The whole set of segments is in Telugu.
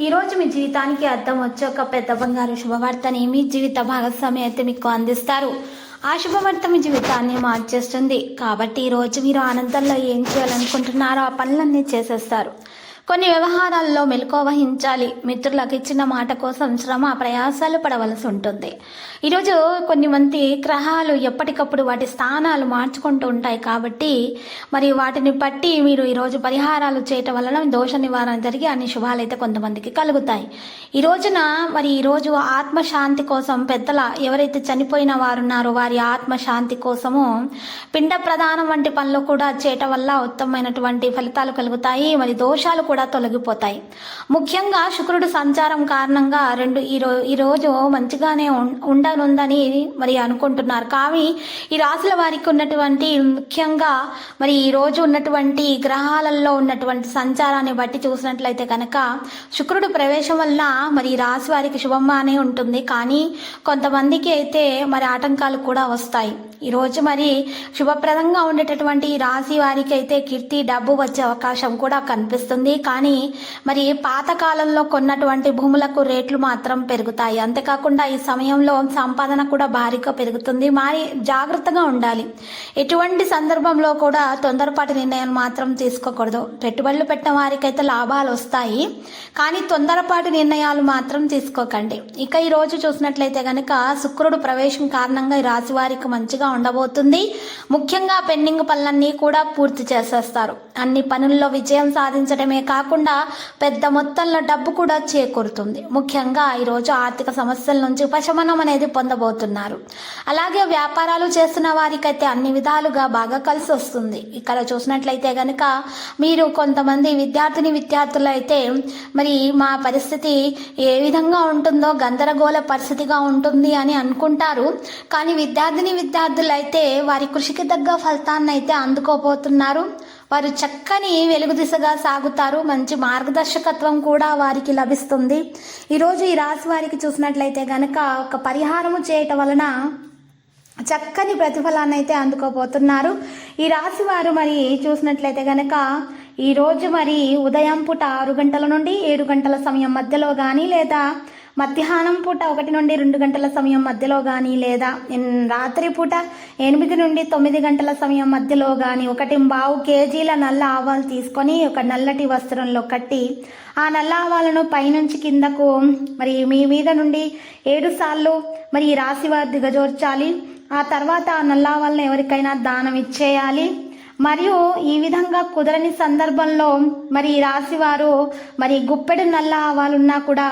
ఈ రోజు మీ జీవితానికి అర్థం వచ్చే ఒక పెద్ద బంగారు శుభవార్తని మీ జీవిత భాగస్వామి అయితే మీకు అందిస్తారు. ఆ శుభవార్త మీ జీవితాన్ని మార్చేస్తుంది. కాబట్టి ఈ రోజు మీరు ఆనందంలో ఏం చేయాలనుకుంటున్నారో ఆ పనులన్నీ చేసేస్తారు. కొన్ని వ్యవహారాల్లో మెలకువ వహించాలి. మిత్రులకు ఇచ్చిన మాట కోసం శ్రమ ప్రయాసాలు పడవలసి ఉంటుంది. ఈరోజు కొన్ని మంది గ్రహాలు ఎప్పటికప్పుడు వాటి స్థానాలు మార్చుకుంటూ ఉంటాయి కాబట్టి మరి వాటిని బట్టి మీరు ఈరోజు పరిహారాలు చేయటం వలన దోష నివారణ జరిగి అన్ని శుభాలు అయితే కొంతమందికి కలుగుతాయి. ఈ రోజున మరి ఈరోజు ఆత్మశాంతి కోసం పెద్దల ఎవరైతే చనిపోయిన వారు ఉన్నారో వారి ఆత్మశాంతి కోసము పిండ ప్రదానం వంటి పనులు కూడా చేయటం వల్ల ఉత్తమమైనటువంటి ఫలితాలు కలుగుతాయి. మరి దోషాలు కూడా కూడా తొలగిపోతాయి. ముఖ్యంగా శుక్రుడు సంచారం కారణంగా రెండు ఈ ఈరోజు ఈ రోజు మంచిగానే ఉండనుందని మరి అనుకుంటున్నారు. కానీ ఈ రాశుల వారికి ఉన్నటువంటి ముఖ్యంగా మరి ఈ రోజు ఉన్నటువంటి గ్రహాలలో ఉన్నటువంటి సంచారాన్ని బట్టి చూసినట్లయితే కనుక శుక్రుడు ప్రవేశం వల్ల మరి ఈ రాశి వారికి శుభంగానే ఉంటుంది. కానీ కొంతమందికి అయితే మరి ఆటంకాలు కూడా వస్తాయి. ఈరోజు మరి శుభప్రదంగా ఉండేటటువంటి ఈ రాశి వారికి అయితే కీర్తి డబ్బు వచ్చే అవకాశం కూడా కనిపిస్తుంది. కానీ మరి పాతకాలంలో కొన్నటువంటి భూములకు రేట్లు మాత్రం పెరుగుతాయి. అంతేకాకుండా ఈ సమయంలో సంపాదన కూడా భారీగా పెరుగుతుంది. మరి జాగ్రత్తగా ఉండాలి. ఎటువంటి సందర్భంలో కూడా తొందరపాటి నిర్ణయాలు మాత్రం తీసుకోకూడదు. పెట్టుబడులు పెట్టిన వారికైతే లాభాలు వస్తాయి. కానీ తొందరపాటి నిర్ణయాలు మాత్రం తీసుకోకండి. ఇక ఈ రోజు చూసినట్లయితే కనుక శుక్రుడు ప్రవేశం కారణంగా ఈ రాశి వారికి మంచిగా ఉండబోతుంది. ముఖ్యంగా పెండింగ్ పనులన్నీ కూడా పూర్తి చేసేస్తారు. అన్ని పనుల్లో విజయం సాధించడమే కాకుండా పెద్ద మొత్తంలో డబ్బు కూడా చేకూరుతుంది. ముఖ్యంగా ఈరోజు ఆర్థిక సమస్యల నుంచి ఉపశమనం అనేది పొందబోతున్నారు. అలాగే వ్యాపారాలు చేస్తున్న వారికైతే అన్ని విధాలుగా బాగా కలిసి వస్తుంది. ఇక్కడ చూసినట్లయితే గనక మీరు కొంతమంది విద్యార్థిని విద్యార్థులు అయితే మరి మా పరిస్థితి ఏ విధంగా ఉంటుందో గందరగోళ పరిస్థితిగా ఉంటుంది అని అనుకుంటారు. కానీ విద్యార్థిని విద్యార్థి అయితే వారి కృషికి తగ్గ ఫలితాన్ని అయితే అందుకోబోతున్నారు. వారు చక్కని వెలుగు దిశగా సాగుతారు. మంచి మార్గదర్శకత్వం కూడా వారికి లభిస్తుంది. ఈరోజు ఈ రాశి వారికి చూసినట్లయితే గనక ఒక పరిహారము చేయటం వలన చక్కని ప్రతిఫలాన్ని అయితే అందుకోబోతున్నారు. ఈ రాశి వారు మరి చూసినట్లయితే గనక ఈరోజు మరి ఉదయం పూట ఆరు గంటల నుండి ఏడు గంటల సమయం మధ్యలో కానీ లేదా మధ్యాహ్నం పూట ఒకటి నుండి రెండు గంటల సమయం మధ్యలో కానీ లేదా రాత్రి పూట ఎనిమిది నుండి తొమ్మిది గంటల సమయం మధ్యలో కానీ ఒకటి బావు కేజీల నల్ల ఆవాలు తీసుకొని ఒక నల్లటి వస్త్రంలో కట్టి ఆ నల్ల ఆవాలను పైనుంచి కిందకు మరి మీ మీద నుండి ఏడు సార్లు మరి ఈ రాశి వారు దిగజోర్చాలి. ఆ తర్వాత ఆ నల్ల ఆవాలను ఎవరికైనా దానం ఇచ్చేయాలి. మరియు ఈ విధంగా కుదరని సందర్భంలో మరి ఈ రాశివారు మరి గుప్పెడు నల్ల ఆవాలున్నా కూడా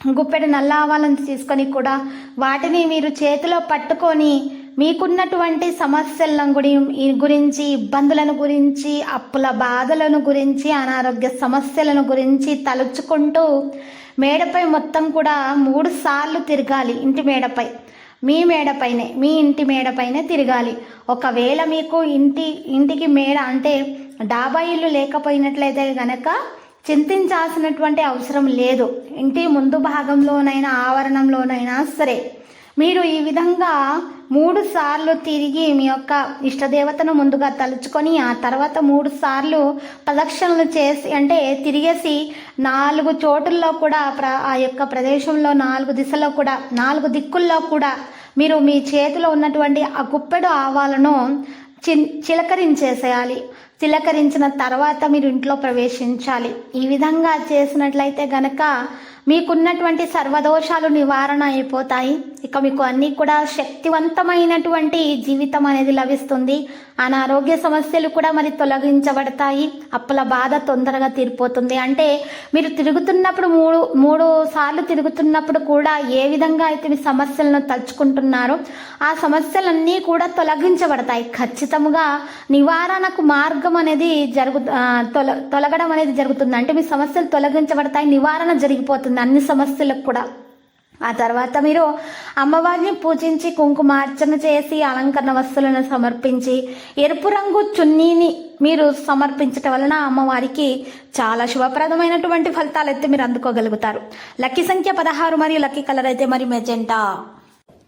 గుప్పెడు నల్ల ఆవాలను తీసుకొని కూడా వాటిని మీరు చేతిలో పట్టుకొని మీకున్నటువంటి సమస్యలను గుడి గురించి ఇబ్బందులను గురించి అప్పుల బాధలను గురించి అనారోగ్య సమస్యలను గురించి తలుచుకుంటూ మేడపై మొత్తం కూడా మూడు సార్లు తిరగాలి ఇంటి మేడపై. మీ మేడపైనే మీ ఇంటి మేడపైనే తిరగాలి. ఒకవేళ మీకు ఇంటి ఇంటికి మేడ అంటే డాబా ఇల్లు లేకపోయినట్లయితే కనుక చింతించాల్సినటువంటి అవసరం లేదు. ఇంటి ముందు భాగంలోనైనా ఆవరణంలోనైనా సరే. మీరు ఈ విధంగా మూడు సార్లు తిరిగి మీ యొక్క ఇష్టదేవతను ముందుగా తలుచుకొని ఆ తర్వాత మూడు సార్లు ప్రదక్షిణలు చేసి అంటే తిరిగేసి నాలుగు చోటుల్లో కూడా ప్ర ఆ యొక్క ప్రదేశంలో నాలుగు దిశలో కూడా నాలుగు దిక్కుల్లో కూడా మీరు మీ చేతిలో ఉన్నటువంటి ఆ గుప్పెడు ఆవాలను చి చిలకరించేసేయాలి. తిలకరించిన తర్వాత మీరు ఇంట్లో ప్రవేశించాలి. ఈ విధంగా చేసినట్లయితే గనక మీకున్నటువంటి సర్వదోషాలు నివారణ అయిపోతాయి. ఇక మీకు అన్నీ కూడా శక్తివంతమైనటువంటి జీవితం అనేది లభిస్తుంది. అనారోగ్య సమస్యలు కూడా మరి తొలగించబడతాయి. అప్పుల బాధ తొందరగా తీరిపోతుంది. అంటే మీరు తిరుగుతున్నప్పుడు మూడు మూడు సార్లు తిరుగుతున్నప్పుడు కూడా ఏ విధంగా అయితే మీ సమస్యలను తలుచుకుంటున్నారో ఆ సమస్యలన్నీ కూడా తొలగించబడతాయి. ఖచ్చితంగా నివారణకు మార్గం అనేది జరుగు తొల తొలగడం అనేది జరుగుతుంది. అంటే మీ సమస్యలు తొలగించబడతాయి నివారణ జరిగిపోతుంది. అన్ని సమస్యలకు కూడా. ఆ తర్వాత మీరు అమ్మవారిని పూజించి కుంకుమార్చన చేసి అలంకరణ వస్తువులను సమర్పించి ఎరుపు రంగు చున్నీని మీరు సమర్పించటం వలన అమ్మవారికి చాలా శుభప్రదమైనటువంటి ఫలితాలు అయితే మీరు అందుకోగలుగుతారు. లక్కీ సంఖ్య పదహారు మరియు లక్కీ కలర్ అయితే మరి మెజెంటా?